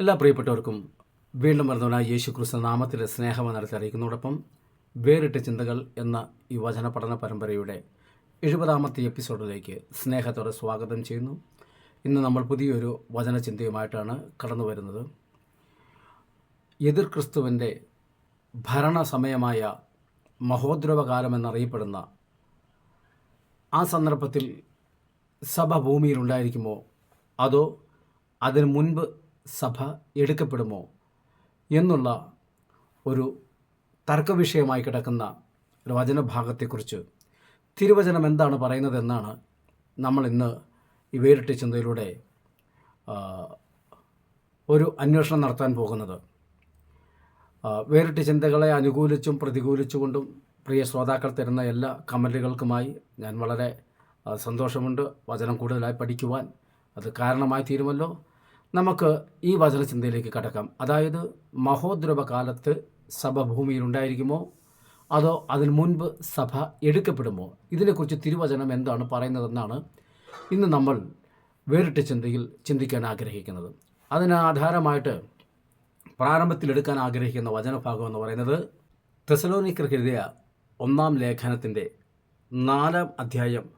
എല്ലാ പ്രിയപ്പെട്ടവർക്കും വീണ്ടും വരുന്നവനായ യേശു ക്രിസ്തു നാമത്തിലെ സ്നേഹം നടത്തി അറിയിക്കുന്നതോടൊപ്പം വേറിട്ട ചിന്തകൾ എന്ന ഈ വചന പഠന പരമ്പരയുടെ എഴുപതാമത്തെ എപ്പിസോഡിലേക്ക് സ്നേഹത്തോടെ സ്വാഗതം ചെയ്യുന്നു. ഇന്ന് നമ്മൾ പുതിയൊരു വചന ചിന്തയുമായിട്ടാണ് കടന്നു വരുന്നത്. എതിർ ക്രിസ്തുവിന്റെ ഭരണസമയമായ മഹോദ്രവകാലം എന്നറിയപ്പെടുന്ന ആ സന്ദർഭത്തിൽ സഭ ഭൂമിയിലുണ്ടായിരിക്കുമോ അതോ അതിനു മുൻപ് സഭ എടുക്കപ്പെടുമോ എന്നുള്ള ഒരു തർക്കവിഷയമായി കിടക്കുന്ന ഒരു വചനഭാഗത്തെക്കുറിച്ച് തിരുവചനം എന്താണ് പറയുന്നതെന്നാണ് നമ്മൾ ഇന്ന് ഈ വേറിട്ട ചിന്തയിലൂടെ ഒരു അന്വേഷണം നടത്താൻ പോകുന്നത്. വേറിട്ട ചിന്തകളെ അനുകൂലിച്ചും പ്രതികൂലിച്ചുകൊണ്ടും പ്രിയ ശ്രോതാക്കൾ തരുന്ന എല്ലാ കമന്റുകൾക്കുമായി ഞാൻ വളരെ സന്തോഷമുണ്ട്. വചനം കൂടുതലായി പഠിക്കുവാൻ അത് കാരണമായി തീരുമല്ലോ. നമുക്ക് ഈ വചനചിന്തയിലേക്ക് കടക്കാം. അതായത് മഹോദ്രവ കാലത്ത് സഭ ഭൂമിയിൽ ഉണ്ടായിരിക്കുമോ അതോ അതിന് മുൻപ് സഭ എടുക്കപ്പെടുമോ? ഇതിനെക്കുറിച്ച് തിരുവചനം എന്താണ് പറയുന്നതെന്നാണ് ഇന്ന് നമ്മൾ വേറിട്ട ചിന്തയിൽ ചിന്തിക്കാൻ ആഗ്രഹിക്കുന്നത്. അതിന് ആധാരമായിട്ട് പ്രാരംഭത്തിൽ എടുക്കാൻ ആഗ്രഹിക്കുന്ന വചനഭാഗം എന്ന് പറയുന്നത് തെസലോനിക്കർക്ക് എഴുതിയ ഒന്നാം ലേഖനത്തിന്റെ നാലാം അധ്യായം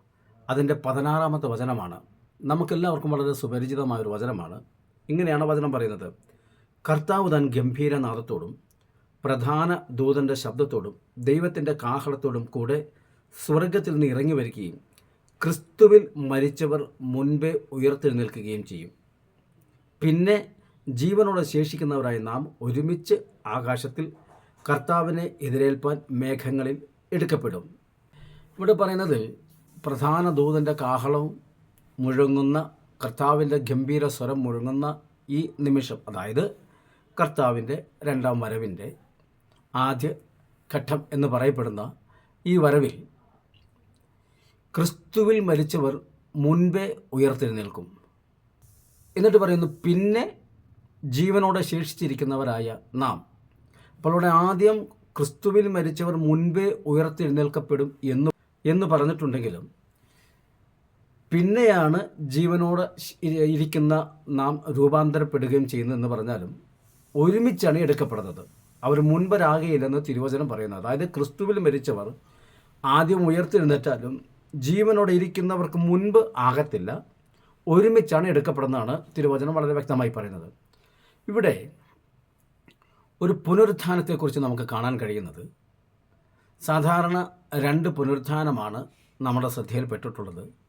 അതിന്റെ പതിനാറാമത്തെ വചനമാണ്. നമുക്കെല്ലാവർക്കും വളരെ സുപരിചിതമായൊരു വചനമാണ്. ഇങ്ങനെയാണ് വചനം പറയുന്നത്. കർത്താവ് താൻ ഗംഭീരനാദത്തോടും പ്രധാന ദൂതന്റെ ശബ്ദത്തോടും ദൈവത്തിന്റെ കാഹളത്തോടും കൂടെ സ്വർഗത്തിൽ നിന്ന് ഇറങ്ങി വരികയും ക്രിസ്തുവിൽ മരിച്ചവർ മുൻപേ ഉയർത്തെഴുന്നേൽക്കുകയും ചെയ്യും. പിന്നെ ജീവനോടെ ശേഷിക്കുന്നവരായി നാം ഒരുമിച്ച് ആകാശത്തിൽ കർത്താവിനെ എതിരേൽപ്പാൻ മേഘങ്ങളിൽ എടുക്കപ്പെടും. ഇവിടെ പറയുന്നത് പ്രധാന ദൂതന്റെ കാഹളവും മുഴങ്ങുന്ന കർത്താവിന്റെ ഗംഭീര സ്വരം മുഴങ്ങുന്ന ഈ നിമിഷം അതായത് കർത്താവിന്റെ രണ്ടാം വരവിന്റെ ആദ്യ ഘട്ടം എന്ന് പറയപ്പെടുന്ന ഈ വരവിൽ ക്രിസ്തുവിൽ മരിച്ചവർ മുൻപേ ഉയർത്തെഴുന്നേൽക്കും എന്നിട്ട് പറയുന്നു പിന്നെ ജീവനോടെ ശേഷിച്ചിരിക്കുന്നവരായ നാം. അപ്പോൾ ഇവിടെ ആദ്യം ക്രിസ്തുവിൽ മരിച്ചവർ മുൻപേ ഉയർത്തെഴുന്നേൽക്കപ്പെടും എന്ന് എന്ന് പറഞ്ഞിട്ടുണ്ടെങ്കിലും പിന്നെയാണ് ജീവനോട് ഇരിക്കുന്ന നാം രൂപാന്തരപ്പെടുകയും ചെയ്യുന്നതെന്ന് പറഞ്ഞാലും ഒരുമിച്ചാണ് എടുക്കപ്പെടുന്നത്. അവർ മുൻപരാകയില്ലെന്ന് തിരുവചനം പറയുന്നത്. അതായത് ക്രിസ്തുവിൽ മരിച്ചവർ ആദ്യം ഉയർത്തിരുന്നിട്ടാലും ജീവനോടെ ഇരിക്കുന്നവർക്ക് മുൻപ് ആകത്തില്ല. ഒരുമിച്ചാണ് എടുക്കപ്പെടുന്നതാണ് തിരുവചനം വളരെ വ്യക്തമായി പറയുന്നത്. ഇവിടെ ഒരു പുനരുത്ഥാനത്തെക്കുറിച്ച് നമുക്ക് കാണാൻ കഴിയുന്നത് സാധാരണ രണ്ട് പുനരുത്ഥാനമാണ് നമ്മുടെ ശ്രദ്ധയിൽപ്പെട്ടിട്ടുള്ളത്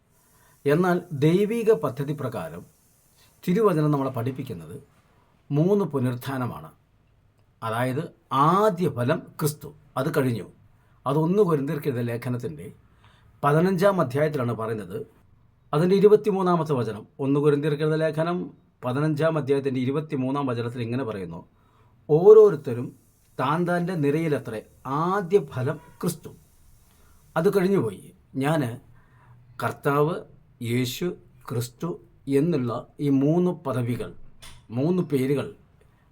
എന്നാൽ ദൈവിക പദ്ധതി പ്രകാരം തിരുവചനം നമ്മളെ പഠിപ്പിക്കുന്നത് മൂന്ന് പുനരുത്ഥാനമാണ്. അതായത് ആദ്യ ഫലം ക്രിസ്തു. അത് കഴിഞ്ഞു. അതൊന്ന് കുരുന്തിർക്കെഴുതിയ ലേഖനത്തിന്റെ പതിനഞ്ചാം അധ്യായത്തിലാണ് പറയുന്നത്. അതിന്റെ ഇരുപത്തിമൂന്നാമത്തെ വചനം. ഒന്ന് കുരുന്തിർക്കെഴുതിയ ലേഖനം പതിനഞ്ചാം അധ്യായത്തിന്റെ ഇരുപത്തിമൂന്നാം വചനത്തിൽ ഇങ്ങനെ പറയുന്നു. ഓരോരുത്തരും താൻ താന്റെ നിരയിലത്രേ ആദ്യ ഫലം ക്രിസ്തു. അത് കഴിഞ്ഞുപോയി. ഞാൻ കർത്താവ് യേശു ക്രിസ്തു എന്നുള്ള ഈ മൂന്ന് പദവികൾ മൂന്ന് പേരുകൾ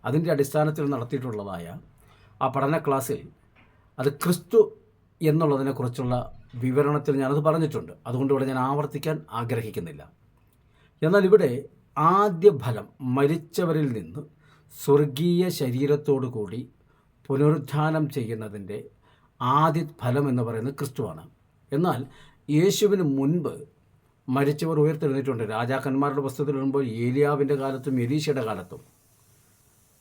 അതിന്റെ അടിസ്ഥാനത്തിൽ നടത്തിയിട്ടുള്ളതായ ആ പഠന ക്ലാസ്സിൽ അത് ക്രിസ്തു എന്നുള്ളതിനെക്കുറിച്ചുള്ള വിവരണത്തിൽ ഞാനത് പറഞ്ഞിട്ടുണ്ട്. അതുകൊണ്ട് ഇവിടെ ഞാൻ ആവർത്തിക്കാൻ ആഗ്രഹിക്കുന്നില്ല. എന്നാൽ ഇവിടെ ആദ്യ ഫലം മരിച്ചവരിൽ നിന്ന് സ്വർഗീയ ശരീരത്തോടു കൂടി പുനരുത്ഥാനം ചെയ്യുന്നതിന്റെ ആദ്യ ഫലം എന്ന് പറയുന്നത് ക്രിസ്തുവാണ്. എന്നാൽ യേശുവിന് മുൻപ് മരിച്ചവർ ഉയർത്തെഴുന്നേറ്റുണ്ട് രാജാക്കന്മാരുടെ പുസ്തകത്തിൽ വരുമ്പോൾ ഏലിയാവിന്റെ കാലത്തും എലീശയുടെ കാലത്തും.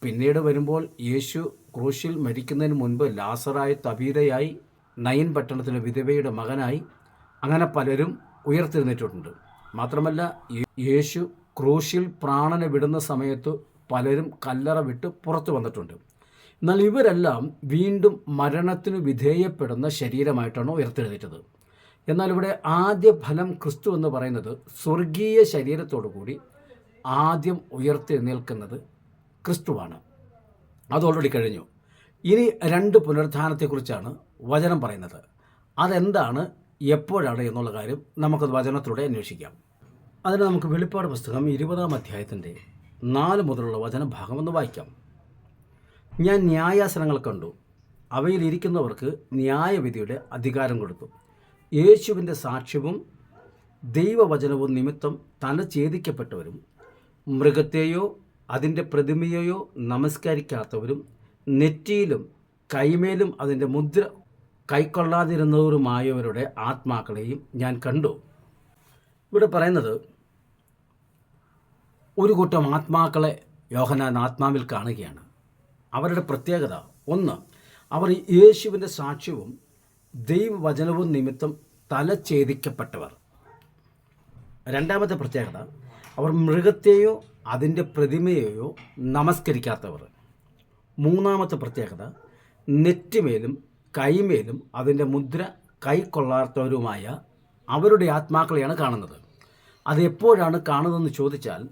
പിന്നീട് വരുമ്പോൾ യേശു ക്രൂശിൽ മരിക്കുന്നതിന് മുൻപ് ലാസറായി തബീരയായി നയൻ പട്ടണത്തിലെ വിധവയുടെ മകനായി അങ്ങനെ പലരും ഉയർത്തെഴുന്നേറ്റിട്ടുണ്ട്. മാത്രമല്ല യേശു ക്രൂശിൽ പ്രാണനെ വിടുന്ന സമയത്ത് പലരും കല്ലറ വിട്ട് പുറത്തു വന്നിട്ടുണ്ട്. എന്നാൽ ഇവരെല്ലാം വീണ്ടും മരണത്തിന് വിധേയപ്പെടുന്ന ശരീരമായിട്ടാണ് ഉയർത്തെഴുന്നേറ്റത്. എന്നാൽ ഇവിടെ ആദ്യ ഫലം ക്രിസ്തു എന്ന് പറയുന്നത് സ്വർഗീയ ശരീരത്തോടു കൂടി ആദ്യം ഉയർത്തെഴുന്നേൽക്കുന്നത് ക്രിസ്തുവാണ്. അത് ഓൾറെഡി കഴിഞ്ഞു. ഇനി രണ്ട് പുനരുത്ഥാനത്തെക്കുറിച്ചാണ് വചനം പറയുന്നത്. അതെന്താണ് എപ്പോഴാണ് എന്നുള്ള കാര്യം നമുക്കത് വചനത്തിലൂടെ അന്വേഷിക്കാം. അതിന് നമുക്ക് വെളിപ്പാട് പുസ്തകം ഇരുപതാം അധ്യായത്തിന്റെ നാല് മുതലുള്ള വചനഭാഗം ഒന്ന് വായിക്കാം. ഞാൻ ന്യായാസനങ്ങൾ കണ്ടു. അവയിൽ ഇരിക്കുന്നവർക്ക് ന്യായവിധിയുടെ അധികാരം കൊടുത്തു. യേശുവിന്റെ സാക്ഷ്യവും ദൈവവചനവും നിമിത്തം തല ഛേദിക്കപ്പെട്ടവരും മൃഗത്തെയോ അതിന്റെ പ്രതിമയെയോ നമസ്കരിക്കാത്തവരും നെറ്റിയിലും കൈമേലും അതിന്റെ മുദ്ര കൈക്കൊള്ളാതിരുന്നവരുമായവരുടെ ആത്മാക്കളെയും ഞാൻ കണ്ടു. ഇവിടെ പറയുന്നത് ഒരു കൂട്ടം ആത്മാക്കളെ യോഹനാൻ ആത്മാവിൽ കാണുകയാണ്. അവരുടെ പ്രത്യേകത ഒന്ന് അവർ യേശുവിന്റെ സാക്ഷ്യവും ദൈവവചനവും നിമിത്തം തലഛേദിക്കപ്പെട്ടവർ രണ്ടാമത്തെ പ്രത്യേകത അവർ മൃഗത്തെയോ അതിന്റെ പ്രതിമയെയോ നമസ്കരിക്കാത്തവർ. മൂന്നാമത്തെ പ്രത്യേകത നെറ്റിമേലും കൈമേലും അതിന്റെ മുദ്ര കൈക്കൊള്ളാത്തവരുമായ അവരുടെ ആത്മാക്കളെയാണ് കാണുന്നത്. അത് എപ്പോഴാണ് കാണുന്നതെന്ന് ചോദിച്ചാൽ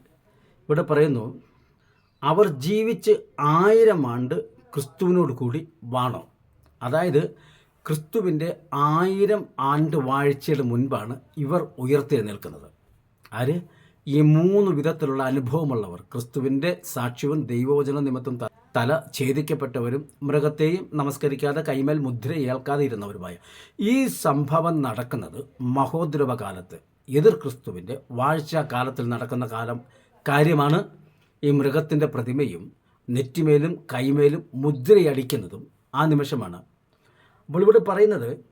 ഇവിടെ പറയുന്നു അവർ ജീവിച്ച് ആയിരം ആണ്ട് ക്രിസ്തുവിനോട് കൂടി വാണോ? അതായത് ക്രിസ്തുവിന്റെ ആയിരം ആണ്ട് വാഴ്ചയുടെ മുൻപാണ് ഇവർ ഉയർത്തെഴുന്നേൽക്കുന്നത് ആര്? ഈ മൂന്ന് വിധത്തിലുള്ള അനുഭവമുള്ളവർ. ക്രിസ്തുവിന്റെ സാക്ഷ്യവും ദൈവവചന നിമിത്തം തല ഛേദിക്കപ്പെട്ടവരും മൃഗത്തെയും നമസ്കരിക്കാതെ കൈമേൽ മുദ്ര ഏൽക്കാതെ ഇരുന്നവരുമായ ഈ സംഭവം നടക്കുന്നത് മഹോദ്രവ കാലത്ത് എതിർ ക്രിസ്തുവിന്റെ വാഴ്ച കാലത്തിൽ നടക്കുന്ന കാലം കാര്യമാണ്. ഈ മൃഗത്തിന്റെ പ്രതിമയും നെറ്റിമേലും കൈമേലും മുദ്രയടിക്കുന്നതും ആ നിമിഷമാണ് ഇവിടെ പറയുന്നത്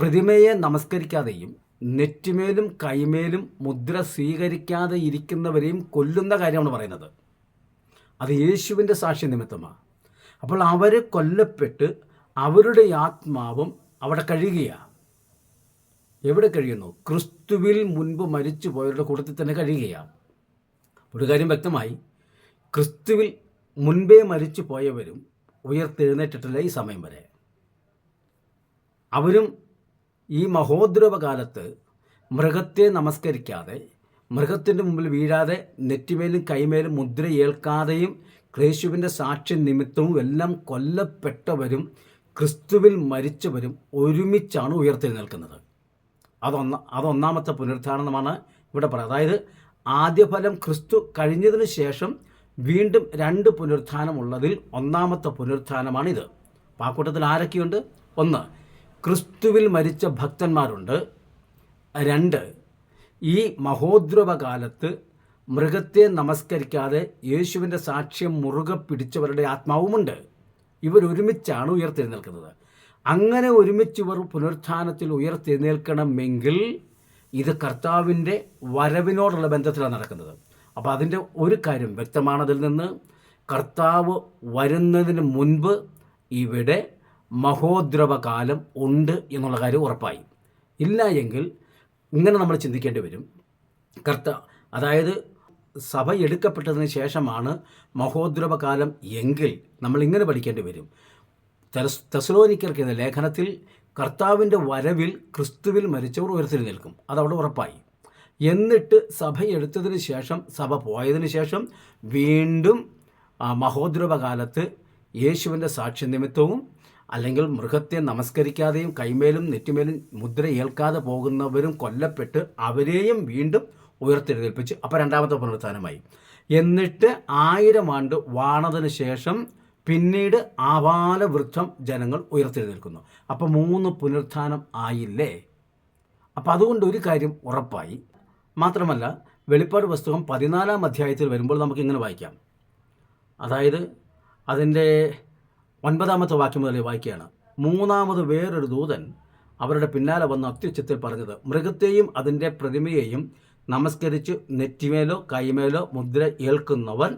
പ്രതിമയെ നമസ്കരിക്കാതെയും നെറ്റിമേലും കൈമേലും മുദ്ര സ്വീകരിക്കാതെ ഇരിക്കുന്നവരെയും കൊല്ലുന്ന കാര്യമാണ് പറയുന്നത്. അത് യേശുവിന്റെ സാക്ഷ്യ നിമിത്തമാണ്. അപ്പോൾ അവർ കൊല്ലപ്പെട്ട് അവരുടെ ആത്മാവും അവിടെ കഴിയുകയാണ് എവിടെ കഴിയുന്നു ക്രിസ്തുവിൽ മുൻപ് മരിച്ചു പോയവരുടെ കൂട്ടത്തിൽ തന്നെ കഴിയുകയാണ് ഒരു കാര്യം വ്യക്തമായി ക്രിസ്തുവിൽ മുൻപേ മരിച്ചു പോയവരും ഉയർത്തെഴുന്നേറ്റിട്ടില്ല ഈ സമയം വരെ. അവരും ഈ മഹോദ്രവ കാലത്ത് മൃഗത്തെ നമസ്കരിക്കാതെ മൃഗത്തിന്റെ മുമ്പിൽ വീഴാതെ നെറ്റിമേലും കൈമേലും മുദ്ര ഏൽക്കാതെയും ക്രേശുവിന്റെ സാക്ഷ്യ നിമിത്തവും എല്ലാം കൊല്ലപ്പെട്ടവരും ക്രിസ്തുവിൽ മരിച്ചവരും ഒരുമിച്ചാണ് ഉയർത്തെഴുന്നേൽക്കുന്നത്. അതൊന്ന അതൊന്നാമത്തെ പുനരുദ്ധാരണമാണ് ഇവിടെ പറയുന്നത്. അതായത് ആദ്യഫലം ക്രിസ്തു കഴിഞ്ഞതിന് ശേഷം വീണ്ടും രണ്ട് പുനരുത്ഥാനമുള്ളതിൽ ഒന്നാമത്തെ പുനരുത്ഥാനമാണിത് ആ കൂട്ടത്തിൽ ആരൊക്കെയുണ്ട്? ഒന്ന് ക്രിസ്തുവിൽ മരിച്ച ഭക്തന്മാരുണ്ട്. രണ്ട് ഈ മഹോദ്രവ കാലത്ത് മൃഗത്തെ നമസ്കരിക്കാതെ യേശുവിന്റെ സാക്ഷ്യം മുറുകെ പിടിച്ചവരുടെ ആത്മാവുമുണ്ട്. ഇവരൊരുമിച്ചാണ് ഉയർത്തെഴുന്നേൽക്കുന്നത്. അങ്ങനെ ഒരുമിച്ച് ഇവർ പുനരുത്ഥാനത്തിൽ ഉയർത്തെഴുന്നേൽക്കണമെങ്കിൽ ഇത് കർത്താവിന്റെ വരവിനോടുള്ള ബന്ധത്തിലാണ് നടക്കുന്നത്. അപ്പോൾ അതിന്റെ ഒരു കാര്യം വ്യക്തമാണതിൽ നിന്ന് കർത്താവ് വരുന്നതിന് മുൻപ് ഇവിടെ മഹോദ്രവ കാലം ഉണ്ട് എന്നുള്ള കാര്യം ഉറപ്പായി. ഇല്ല എങ്കിൽ ഇങ്ങനെ നമ്മൾ ചിന്തിക്കേണ്ടി വരും. കർത്ത അതായത് സഭ എടുക്കപ്പെട്ടതിന് ശേഷമാണ് മഹോദ്രവകാലം എങ്കിൽ നമ്മൾ ഇങ്ങനെ പഠിക്കേണ്ടി വരും. തെസ് തെസലോനിക്കർക്ക് എന്ന ലേഖനത്തിൽ കർത്താവിന്റെ വരവിൽ ക്രിസ്തുവിൽ മരിച്ചവർ ഉയർത്തി നിൽക്കും. അതവിടെ ഉറപ്പായി. എന്നിട്ട് സഭ എടുത്തതിന് ശേഷം സഭ പോയതിന് ശേഷം വീണ്ടും മഹോദ്രവകാലത്ത് മഹോദ്രവ കാലത്ത് യേശുവിന്റെ സാക്ഷ്യ നിമിത്തവും അല്ലെങ്കിൽ മൃഗത്തെ നമസ്കരിക്കാതെയും കൈമേലും നെറ്റിമേലും മുദ്ര ഏൽക്കാതെ പോകുന്നവരും കൊല്ലപ്പെട്ട് അവരെയും വീണ്ടും ഉയർത്തെഴുന്നേൽപ്പിച്ച്. അപ്പോൾ രണ്ടാമത്തെ പുനരുത്ഥാനമായി. എന്നിട്ട് ആയിരം ആണ്ട് വാണതിന് ശേഷം പിന്നീട് ആപാല വൃദ്ധം ജനങ്ങൾ ഉയർത്തെഴുന്നേൽക്കുന്നു. അപ്പോൾ മൂന്ന് പുനരുത്ഥാനം ആയില്ലേ? അപ്പോൾ അതുകൊണ്ട് ഒരു കാര്യം ഉറപ്പായി. മാത്രമല്ല വെളിപ്പാട് പുസ്തകം പതിനാലാം അധ്യായത്തിൽ വരുമ്പോൾ നമുക്കിങ്ങനെ വായിക്കാം. അതായത് അതിന്റെ ഒൻപതാമത്തെ വാക്യം മുതൽ വായിക്കുകയാണ്. മൂന്നാമത് വേറൊരു ദൂതൻ അവരുടെ പിന്നാലെ വന്ന അത്യുച്ചത്തിൽ പറഞ്ഞത് മൃഗത്തെയും അതിന്റെ പ്രതിമയെയും നമസ്കരിച്ച് നെറ്റിമേലോ കൈമേലോ മുദ്ര ഏൽക്കുന്നവൻ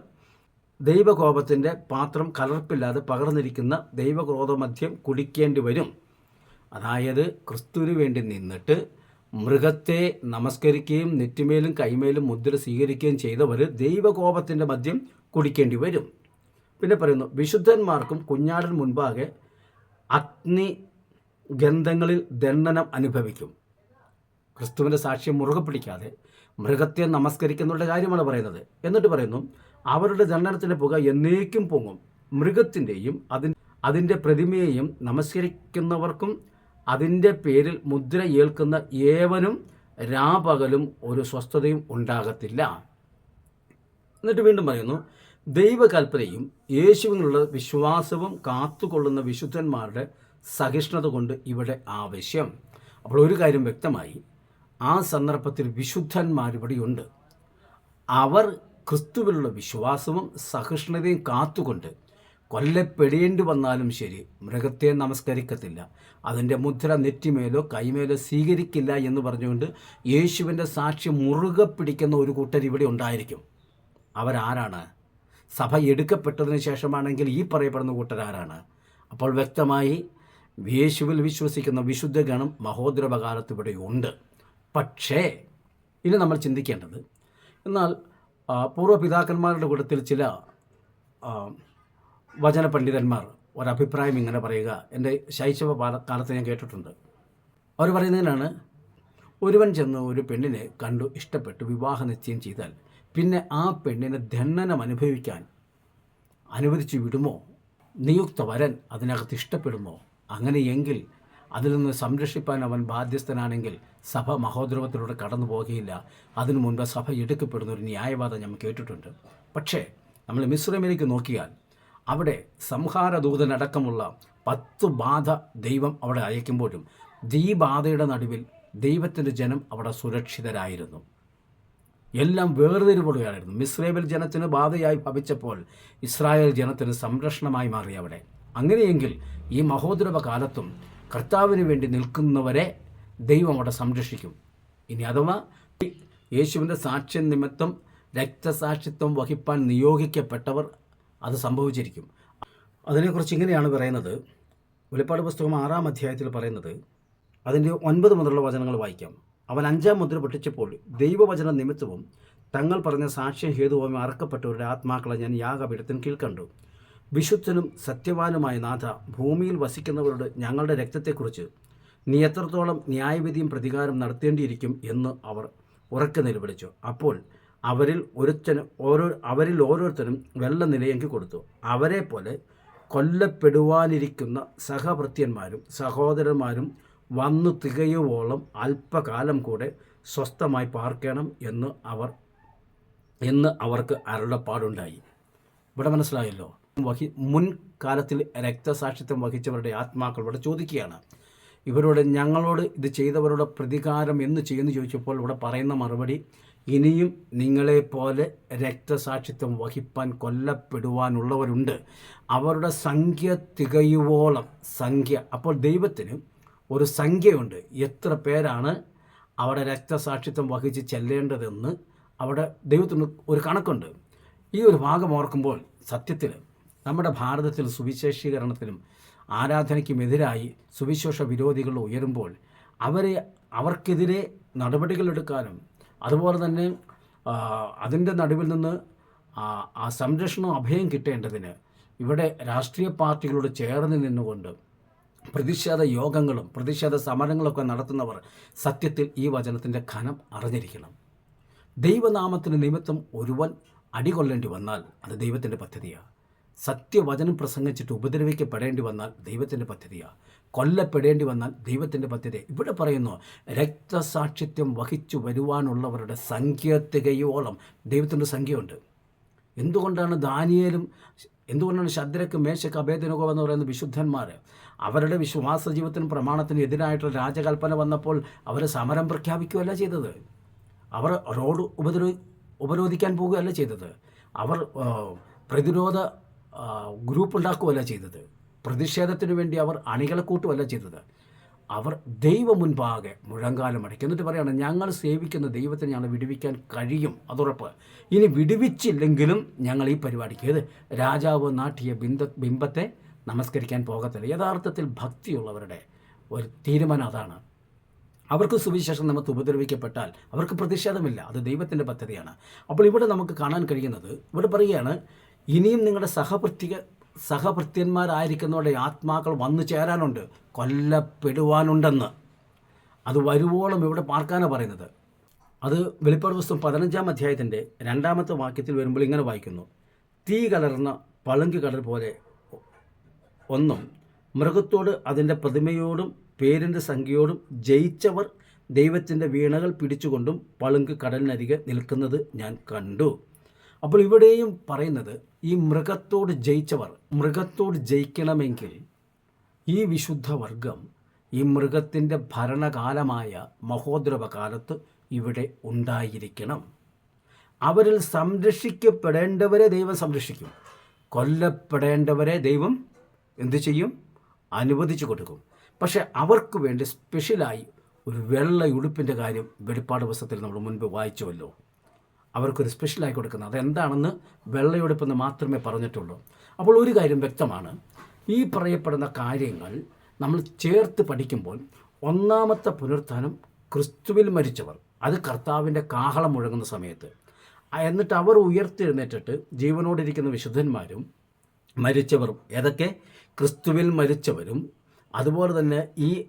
ദൈവകോപത്തിന്റെ പാത്രം കലർപ്പില്ലാതെ പകർന്നിരിക്കുന്ന ദൈവക്രോധമധ്യം കുടിക്കേണ്ടി വരും. അതായത് ക്രിസ്തുവിന് വേണ്ടി നിന്നിട്ട് മൃഗത്തെ നമസ്കരിക്കുകയും നെറ്റിമേലും കൈമേലും മുദ്ര സ്വീകരിക്കുകയും ചെയ്തവർ ദൈവകോപത്തിന്റെ മദ്യം കുടിക്കേണ്ടി വരും. പിന്നെ പറയുന്നു വിശുദ്ധന്മാർക്കും കുഞ്ഞാടൻ മുൻപാകെ അഗ്നി ഗന്ധങ്ങളിൽ ദണ്ഡനം അനുഭവിക്കും. ക്രിസ്തുവിന്റെ സാക്ഷ്യം മുറുകെ പിടിക്കാതെ മൃഗത്തെ നമസ്കരിക്കുന്നുള്ള കാര്യമാണ് പറയുന്നത്. എന്നിട്ട് പറയുന്നു അവരുടെ ദണ്ഡനത്തിന്റെ പുക എന്നേക്കും പൊങ്ങും. മൃഗത്തിന്റെയും അതി അതിന്റെ പ്രതിമയെയും നമസ്കരിക്കുന്നവർക്കും അതിന്റെ പേരിൽ മുദ്ര ഏൽക്കുന്ന ഏവനും രാപകലും ഒരു സ്വസ്ഥതയും ഉണ്ടാകത്തില്ല. എന്നിട്ട് വീണ്ടും പറയുന്നു ദൈവകൽപ്പനയും യേശുവിനുള്ള വിശ്വാസവും കാത്തുകൊള്ളുന്ന വിശുദ്ധന്മാരുടെ സഹിഷ്ണുത കൊണ്ട് ഇവിടെ ആവശ്യം. അപ്പോൾ ഒരു കാര്യം വ്യക്തമായി ആ സന്ദർഭത്തിൽ വിശുദ്ധന്മാർ ഇവിടെയുണ്ട്. അവർ ക്രിസ്തുവിലുള്ള വിശ്വാസവും സഹിഷ്ണുതയും കാത്തുകൊണ്ട് കൊല്ലപ്പെടേണ്ടി വന്നാലും ശരി മൃഗത്തെ നമസ്കരിക്കത്തില്ല അതിന്റെ മുദ്ര നെറ്റിമേലോ കൈമേലോ സ്വീകരിക്കില്ല എന്ന് പറഞ്ഞുകൊണ്ട് യേശുവിന്റെ സാക്ഷ്യം മുറുകെ പിടിക്കുന്ന ഒരു കൂട്ടർ ഇവിടെ ഉണ്ടായിരിക്കും. അവരാരാണ്? സഭ എടുക്കപ്പെട്ടതിന് ശേഷമാണെങ്കിൽ ഈ പറയപ്പെടുന്ന കൂട്ടരാരാണ്? അപ്പോൾ വ്യക്തമായി യേശുവിൽ വിശ്വസിക്കുന്ന വിശുദ്ധ ഗണം മഹോദരപകാലത്ത് ഇവിടെ ഉണ്ട് പക്ഷേ ഇനി നമ്മൾ ചിന്തിക്കേണ്ടത് എന്നാൽ പൂർവ പൂർവപിതാക്കന്മാരുടെ കൂട്ടത്തിൽ ചില വചന പണ്ഡിതന്മാർ ഒരഭിപ്രായം ഇങ്ങനെ പറയുക. എന്റെ ശൈശവ കാലത്ത് ഞാൻ കേട്ടിട്ടുണ്ട്. അവർ പറയുന്നതിനാണ് ഒരുവൻ ചെന്ന് ഒരു പെണ്ണിനെ കണ്ടു ഇഷ്ടപ്പെട്ട് വിവാഹ നിശ്ചയം ചെയ്താൽ പിന്നെ ആ പെണ്ണിനെ ദണ്ഡനം അനുഭവിക്കാൻ അനുവദിച്ചു വിടുമോ? നിയുക്ത വരൻ അതിനകത്ത് ഇഷ്ടപ്പെടുമോ? അങ്ങനെയെങ്കിൽ അതിൽ നിന്ന് സംരക്ഷിപ്പാൻ അവൻ ബാധ്യസ്ഥനാണെങ്കിൽ സഭ മഹോദ്രവത്തിലൂടെ കടന്നു പോകുകയില്ല. അതിനു മുൻപ് സഭ എടുക്കപ്പെടുന്ന ഒരു ന്യായവാദം ഞാൻ കേട്ടിട്ടുണ്ട്. പക്ഷേ നമ്മൾ മിശ്രമിലേക്ക് നോക്കിയാൽ അവിടെ സംഹാരദൂതനടക്കമുള്ള പത്ത് ബാധ ദൈവം അവിടെ അയക്കുമ്പോഴും ഈ ബാധയുടെ നടുവിൽ ദൈവത്തിന്റെ ജനം അവിടെ സുരക്ഷിതരായിരുന്നു. എല്ലാം വേർതിരിപ്പെടുകയായിരുന്നു മിസ്രൈബൽ ജനത്തിന് ബാധയായി ഭവിച്ചപ്പോൾ ഇസ്രായേൽ ജനത്തിന് സംരക്ഷണമായി മാറി അവിടെ. അങ്ങനെയെങ്കിൽ ഈ മഹോദരവ കാലത്തും കർത്താവിന് വേണ്ടി നിൽക്കുന്നവരെ ദൈവം അവിടെ സംരക്ഷിക്കും. ഇനി അഥവാ യേശുവിന്റെ സാക്ഷ്യം നിമിത്തം രക്തസാക്ഷിത്വം വഹിപ്പാൻ നിയോഗിക്കപ്പെട്ടവർ അത് സംഭവിച്ചിരിക്കും. അതിനെക്കുറിച്ച് ഇങ്ങനെയാണ് പറയുന്നത്. വെളിപ്പാട് പുസ്തകം ആറാം അധ്യായത്തിൽ പറയുന്നത്. അതിന്റെ ഒൻപത് മുതലുള്ള വചനങ്ങൾ വായിക്കാം. അവൻ അഞ്ചാം മുദ്ര പൊട്ടിച്ചപ്പോൾ ദൈവവചന നിമിത്തവും തങ്ങൾ പറഞ്ഞ സാക്ഷ്യം ഹേതുവും അറക്കപ്പെട്ടവരുടെ ആത്മാക്കളെ ഞാൻ യാഗപീഠത്തിന് കീഴ്ക്കണ്ടു വിശുദ്ധനും സത്യവാനുമായ നാഥ ഭൂമിയിൽ വസിക്കുന്നവരോട് ഞങ്ങളുടെ രക്തത്തെക്കുറിച്ച് നീ എത്രത്തോളം ന്യായവിധിയും പ്രതികാരം നടത്തേണ്ടിയിരിക്കും എന്ന് അവർ ഉറക്കെ നിലവിളിച്ചു. അപ്പോൾ അവരിൽ ഒരുത്തനും ഓരോ അവരിൽ ഓരോരുത്തരും വെള്ള നിലയെങ്കിൽ കൊടുത്തു. അവരെ പോലെ കൊല്ലപ്പെടുവാനിരിക്കുന്ന സഹഭൃത്യന്മാരും സഹോദരന്മാരും വന്നു തികയുവോളം അല്പകാലം കൂടെ സ്വസ്ഥമായി പാർക്കണം എന്ന് അവർ എന്ന് അവർക്ക് അരുളപ്പാടുണ്ടായി. ഇവിടെ മനസ്സിലായല്ലോ? വഹി മുൻകാലത്തിൽ രക്തസാക്ഷിത്വം വഹിച്ചവരുടെ ആത്മാക്കൾ ഇവിടെ ചോദിക്കുകയാണ്. ഇവരോട് ഞങ്ങളോട് ഇത് ചെയ്തവരുടെ പ്രതികാരം എന്ന് ചെയ്യുന്നു ചോദിച്ചപ്പോൾ ഇവിടെ പറയുന്ന മറുപടി ഇനിയും നിങ്ങളെപ്പോലെ രക്തസാക്ഷിത്വം വഹിപ്പാൻ കൊല്ലപ്പെടുവാനുള്ളവരുണ്ട്. അവരുടെ സംഖ്യ തികയുവോളം സംഖ്യ. അപ്പോൾ ദൈവത്തിന് ഒരു സംഖ്യയുണ്ട്. എത്ര പേരാണ് അവിടെ രക്തസാക്ഷിത്വം വഹിച്ച് ചെല്ലേണ്ടതെന്ന് അവിടെ ദൈവത്തിന് ഒരു കണക്കുണ്ട്. ഈ ഒരു ഭാഗം ഓർക്കുമ്പോൾ സത്യത്തിൽ നമ്മുടെ ഭാരതത്തിൽ സുവിശേഷീകരണത്തിനും ആരാധനയ്ക്കുമെതിരായി സുവിശേഷ വിരോധികൾ ഉയരുമ്പോൾ അവരെ അവർക്കെതിരെ നടപടികളെടുക്കാനും അതുപോലെ തന്നെ അതിന്റെ നടുവിൽ നിന്ന് ആ, സംരക്ഷണവും സംരക്ഷണം അഭയം കിട്ടേണ്ടതിന് ഇവിടെ രാഷ്ട്രീയ പാർട്ടികളോട് ചേർന്ന് നിന്നുകൊണ്ട് പ്രതിഷേധ യോഗങ്ങളും പ്രതിഷേധ സമരങ്ങളൊക്കെ നടത്തുന്നവർ സത്യത്തിൽ ഈ വചനത്തിന്റെ ഖനം അറിഞ്ഞിരിക്കണം. ദൈവനാമത്തിന് നിമിത്തം ഒരുവൻ അടികൊള്ളേണ്ടി വന്നാൽ അത് ദൈവത്തിന്റെ പദ്ധതിയാണ് സത്യവചനം പ്രസംഗിച്ചിട്ട് ഉപദ്രവിക്കപ്പെടേണ്ടി വന്നാൽ ദൈവത്തിന്റെ പദ്ധതിയാണ് കൊല്ലപ്പെടേണ്ടി വന്നാൽ ദൈവത്തിന്റെ പദ്ധതി ഇവിടെ പറയുന്നു രക്തസാക്ഷിത്വം വഹിച്ചു വരുവാനുള്ളവരുടെ സംഖ്യ തികയോളം ദൈവത്തിന്റെ സംഖ്യയുണ്ട്. എന്തുകൊണ്ടാണ് ദാനിയേലും എന്തുകൊണ്ടാണ് ശദ്രക്ക് മേശക്ക് അഭേദനകോ എന്ന് പറയുന്ന വിശുദ്ധന്മാർ അവരുടെ വിശ്വാസ ജീവിതത്തിനും പ്രമാണത്തിനും എതിരായിട്ടുള്ള രാജകൽപ്പന വന്നപ്പോൾ അവർ സമരം പ്രഖ്യാപിക്കുകയല്ല ചെയ്തത്. അവർ റോഡ് ഉപദ്രവ ഉപരോധിക്കാൻ പോവുകയല്ല ചെയ്തത്. അവർ പ്രതിരോധ ഗ്രൂപ്പ് ഉണ്ടാക്കുകയല്ല ചെയ്തത്. പ്രതിഷേധത്തിന് വേണ്ടി അവർ അണികളെ കൂട്ടുകയല്ല ചെയ്തത്. അവർ ദൈവം മുൻപാകെ മുഴങ്കാലം അടയ്ക്കും. എന്നിട്ട് പറയാണ് ഞങ്ങൾ സേവിക്കുന്ന ദൈവത്തെ ഞങ്ങൾ വിടുവിക്കാൻ കഴിയും. അതുറപ്പ്. ഇനി വിടുവിച്ചില്ലെങ്കിലും ഞങ്ങൾ ഈ പരിപാടിക്ക് ഏത്? രാജാവ് നാട്ടിയ ബിന്ദ ബിംബത്തെ നമസ്കരിക്കാൻ പോകത്തില്ല. യഥാർത്ഥത്തിൽ ഭക്തിയുള്ളവരുടെ ഒരു തീരുമാനം അതാണ്. അവർക്ക് സുവിശേഷം നമുക്ക് ഉപദ്രവിക്കപ്പെട്ടാൽ അവർക്ക് പ്രതിഷേധമില്ല. അത് ദൈവത്തിന്റെ പദ്ധതിയാണ്. അപ്പോൾ ഇവിടെ നമുക്ക് കാണാൻ കഴിയുന്നത് ഇവിടെ പറയുകയാണ് ഇനിയും നിങ്ങളുടെ സഹഭൃത്തിക സഹഭൃത്യന്മാരായിരിക്കുന്നവരുടെ ആത്മാക്കൾ വന്നു ചേരാനുണ്ട്. കൊല്ലപ്പെടുവാനുണ്ടെന്ന്. അത് വരുവോളം ഇവിടെ പാർക്കാനാണ് പറയുന്നത്. അത് വെളിപ്പാട് പുസ്തകം പതിനഞ്ചാം അധ്യായത്തിന്റെ രണ്ടാമത്തെ വാക്യത്തിൽ വരുമ്പോൾ ഇങ്ങനെ വായിക്കുന്നു. തീ കലർന്ന പളുങ്ക് കടൽ പോലെ ഒന്നും. മൃഗത്തോട് അതിന്റെ പ്രതിമയോടും പേരിന്റെ സംഖ്യയോടും ജയിച്ചവർ ദൈവത്തിന്റെ വീണകൾ പിടിച്ചുകൊണ്ടും പളുങ്ക് കടലിനരികെ നിൽക്കുന്നത് ഞാൻ കണ്ടു. അപ്പോൾ ഇവിടെയും പറയുന്നത് ഈ മൃഗത്തോട് ജയിച്ചവർ മൃഗത്തോട് ജയിക്കണമെങ്കിൽ ഈ വിശുദ്ധ വർഗം ഈ മൃഗത്തിന്റെ ഭരണകാലമായ മഹോദ്രവ കാലത്ത് ഇവിടെ ഉണ്ടായിരിക്കണം. അവരിൽ സംരക്ഷിക്കപ്പെടേണ്ടവരെ ദൈവം സംരക്ഷിക്കും. കൊല്ലപ്പെടേണ്ടവരെ ദൈവം എന്തു ചെയ്യും? അനുവദിച്ചു കൊടുക്കും. പക്ഷെ അവർക്ക് വേണ്ടി സ്പെഷ്യലായി ഒരു വെള്ള ഉടുപ്പിന്റെ കാര്യം വെളിപ്പാട് പുസ്തകത്തിൽ നമ്മൾ മുൻപ് വായിച്ചുവല്ലോ. അവർക്കൊരു സ്പെഷ്യലായി കൊടുക്കുന്നത്. അതെന്താണെന്ന് വെള്ളയുടുപ്പെന്ന് മാത്രമേ പറഞ്ഞിട്ടുള്ളൂ. അപ്പോൾ ഒരു കാര്യം വ്യക്തമാണ്. ഈ പറയപ്പെടുന്ന കാര്യങ്ങൾ നമ്മൾ ചേർത്ത് പഠിക്കുമ്പോൾ ഒന്നാമത്തെ പുനർത്ഥാനം ക്രിസ്തുവിൽ മരിച്ചവർ അത് കർത്താവിന്റെ കാഹളം മുഴങ്ങുന്ന സമയത്ത്. എന്നിട്ട് അവർ ഉയർത്തെഴുന്നേറ്റിട്ട് ജീവനോടിരിക്കുന്ന വിശുദ്ധന്മാരും മരിച്ചവരും ഏതൊക്കെ? ക്രിസ്തുവിൽ മരിച്ചവരും അതുപോലെ തന്നെ ഈ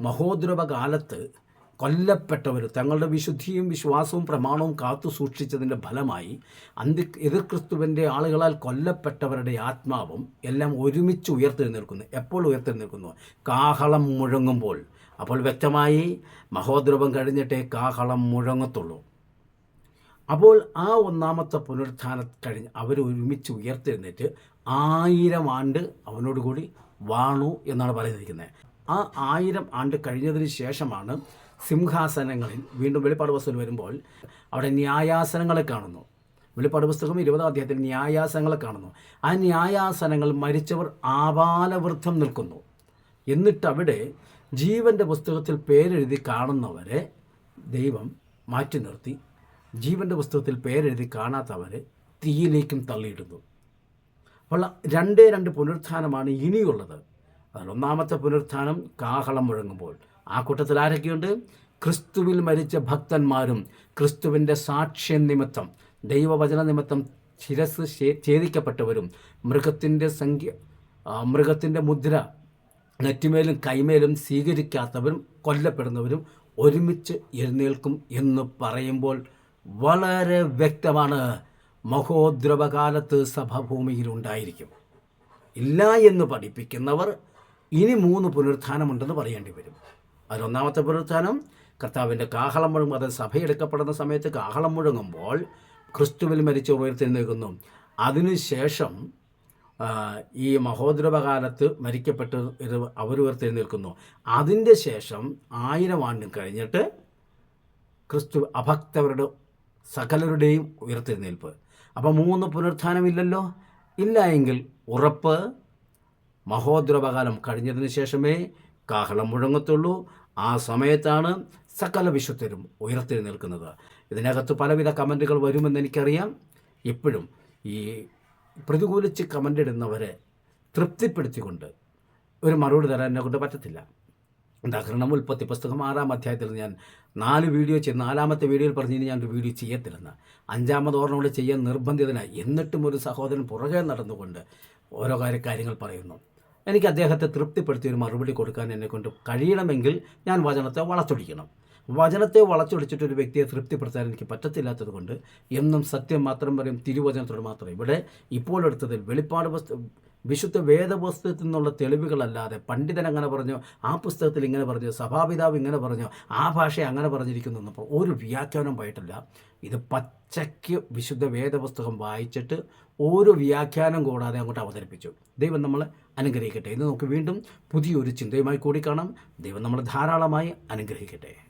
മഹോദ്രവ കാലത്ത് കൊല്ലപ്പെട്ടവർ തങ്ങളുടെ വിശുദ്ധിയും വിശ്വാസവും പ്രമാണവും കാത്തു സൂക്ഷിച്ചതിന്റെ ഫലമായി അന്തി എതിർ ക്രിസ്തുവിന്റെ ആളുകളാൽ കൊല്ലപ്പെട്ടവരുടെ ആത്മാവും എല്ലാം ഒരുമിച്ച് ഉയർത്തെഴുന്നേൽക്കുന്നു. എപ്പോൾ ഉയർത്തെഴുന്നേൽക്കുന്നു? കാഹളം മുഴങ്ങുമ്പോൾ. അപ്പോൾ വ്യക്തമായി മഹോദ്രവം കഴിഞ്ഞിട്ടേ കാഹളം മുഴങ്ങത്തുള്ളൂ. അപ്പോൾ ആ ഒന്നാമത്തെ പുനരുത്ഥാനം കഴിഞ്ഞ് അവർ ഒരുമിച്ച് ഉയർത്തെഴുന്നേറ്റ് ആയിരം ആണ്ട് അവനോട് കൂടി വാണു എന്നാണ് പറയുന്നിരിക്കുന്നത് ആ ആയിരം ആണ്ട് കഴിഞ്ഞതിന് ശേഷമാണ് സിംഹാസനങ്ങളിൽ വീണ്ടും വെളിപ്പാട് പുസ്തകം വരുമ്പോൾ അവിടെ ന്യായാസനങ്ങളെ കാണുന്നു. വെളിപ്പാട് പുസ്തകം ഇരുപതാം അധ്യായത്തിൽ ന്യായാസനങ്ങളെ കാണുന്നു. ആ ന്യായാസനങ്ങൾ മരിച്ചവർ ആപാലവൃദ്ധം നിൽക്കുന്നു. എന്നിട്ട് അവിടെ ജീവന്റെ പുസ്തകത്തിൽ പേരെഴുതി കാണുന്നവരെ ദൈവം മാറ്റി നിർത്തി ജീവന്റെ പുസ്തകത്തിൽ പേരെഴുതി കാണാത്തവരെ തീയിലേക്കും തള്ളിയിടുന്നു. അപ്പോൾ രണ്ടേ രണ്ട് പുനരുത്ഥാനമാണ് ഇനിയുള്ളത്. അതിൽ ഒന്നാമത്തെ പുനരുത്ഥാനം കാഹളം മുഴങ്ങുമ്പോൾ. ആ കൂട്ടത്തിൽ ആരൊക്കെയുണ്ട്? ക്രിസ്തുവിൽ മരിച്ച ഭക്തന്മാരും ക്രിസ്തുവിന്റെ സാക്ഷ്യം നിമിത്തം ദൈവവചന നിമിത്തം ശിരസ് ഛേദിക്കപ്പെട്ടവരും മൃഗത്തിന്റെ സംഖ്യ മൃഗത്തിന്റെ മുദ്ര നെറ്റിമേലും കൈമേലും സ്വീകരിക്കാത്തവരും കൊല്ലപ്പെടുന്നവരും ഒരുമിച്ച് എഴുന്നേൽക്കും എന്ന് പറയുമ്പോൾ വളരെ വ്യക്തമാണ്. മഹോദ്രവകാലത്ത് സഭഭൂമിയിൽ ഉണ്ടായിരിക്കും ഇല്ല എന്ന് പഠിപ്പിക്കുന്നവർ ഇനി മൂന്ന് പുനരുത്ഥാനമുണ്ടെന്ന് പറയേണ്ടി വരും. അതിലൊന്നാമത്തെ പുനരുത്ഥാനം കർത്താവിന്റെ കാഹളം മുഴങ്ങും അത് സഭയെടുക്കപ്പെടുന്ന സമയത്ത് കാഹളം മുഴങ്ങുമ്പോൾ ക്രിസ്തുവിൽ മരിച്ച ഉയർത്തെഴുന്നേൽക്കുന്നു. അതിനുശേഷം ഈ മഹോദ്രവകാലത്ത് മരിക്കപ്പെട്ട് അവർ ഉയർത്തെഴുന്നേൽക്കുന്നു. അതിന്റെ ശേഷം ആയിരം ആണ്ടും കഴിഞ്ഞിട്ട് ക്രിസ്തു അഭക്തവരുടെ സകലരുടെയും ഉയർത്തെഴുന്നേൽപ്പ്. അപ്പോൾ മൂന്ന് പുനരുത്ഥാനമില്ലല്ലോ? ഇല്ല എങ്കിൽ ഉറപ്പ് മഹോദ്രവകാലം കഴിഞ്ഞതിന് ശേഷമേ കാഹളം മുഴങ്ങത്തുള്ളൂ. ആ സമയത്താണ് സകല വിശുദ്ധരും നിൽക്കുന്നത്. ഇതിനകത്ത് പലവിധ കമന്റുകൾ വരുമെന്ന് എനിക്കറിയാം. ഇപ്പോഴും ഈ പ്രതികൂലിച്ച് കമന്റ് ഇടുന്നവരെ തൃപ്തിപ്പെടുത്തിക്കൊണ്ട് ഒരു മറുപടി തരാൻ എന്നെ കൊണ്ട് പറ്റത്തില്ല. ഉദാഹരണം ഉൽപ്പത്തി പുസ്തകം ആറാം അധ്യായത്തിൽ ഞാൻ നാല് വീഡിയോ ചെയ്ത് നാലാമത്തെ വീഡിയോയിൽ പറഞ്ഞു ഇനി ഒരു വീഡിയോ ചെയ്യത്തില്ലെന്ന്. അഞ്ചാമത് ഓർമ്മ കൂടെ ചെയ്യാൻ നിർബന്ധിതനായി. എന്നിട്ടും ഒരു സഹോദരൻ പുറകെ നടന്നുകൊണ്ട് ഓരോ കാര്യ കാര്യങ്ങൾ പറയുന്നു. എനിക്ക് അദ്ദേഹത്തെ തൃപ്തിപ്പെടുത്തി ഒരു മറുപടി കൊടുക്കാൻ എന്നെക്കൊണ്ട് കഴിയണമെങ്കിൽ ഞാൻ വചനത്തെ വളച്ചൊടിക്കണം. വചനത്തെ വളച്ചൊടിച്ചിട്ട് ഒരു വ്യക്തിയെ തൃപ്തിപ്പെടുത്താൻ എനിക്ക് പറ്റത്തില്ലാത്തത് കൊണ്ട് എന്നും സത്യം മാത്രം പറയും തിരുവചനത്തോട് മാത്രം. ഇവിടെ ഇപ്പോൾ എടുത്തതിൽ വെളിപ്പാട് വിശുദ്ധ വേദപുസ്തകത്തിൽ നിന്നുള്ള തെളിവുകളല്ലാതെ പണ്ഡിതൻ അങ്ങനെ പറഞ്ഞു ആ പുസ്തകത്തിൽ ഇങ്ങനെ പറഞ്ഞു സഭാപിതാവ് ഇങ്ങനെ പറഞ്ഞു ആ ഭാഷ അങ്ങനെ പറഞ്ഞിരിക്കുന്നു എന്നപ്പോൾ ഒരു വ്യാഖ്യാനം പോയിട്ടില്ല ഇത് പച്ചയ്ക്ക് വിശുദ്ധ വേദപുസ്തകം വായിച്ചിട്ട് ഒരു വ്യാഖ്യാനം കൂടാതെ അങ്ങോട്ട് അവതരിപ്പിച്ചു. ദൈവം നമ്മൾ അനുഗ്രഹിക്കട്ടെ. ഇന്ന് നമുക്ക് വീണ്ടും പുതിയൊരു ചിന്തയുമായി കൂടി കാണാം. ദൈവം നമ്മൾ ധാരാളമായി അനുഗ്രഹിക്കട്ടെ.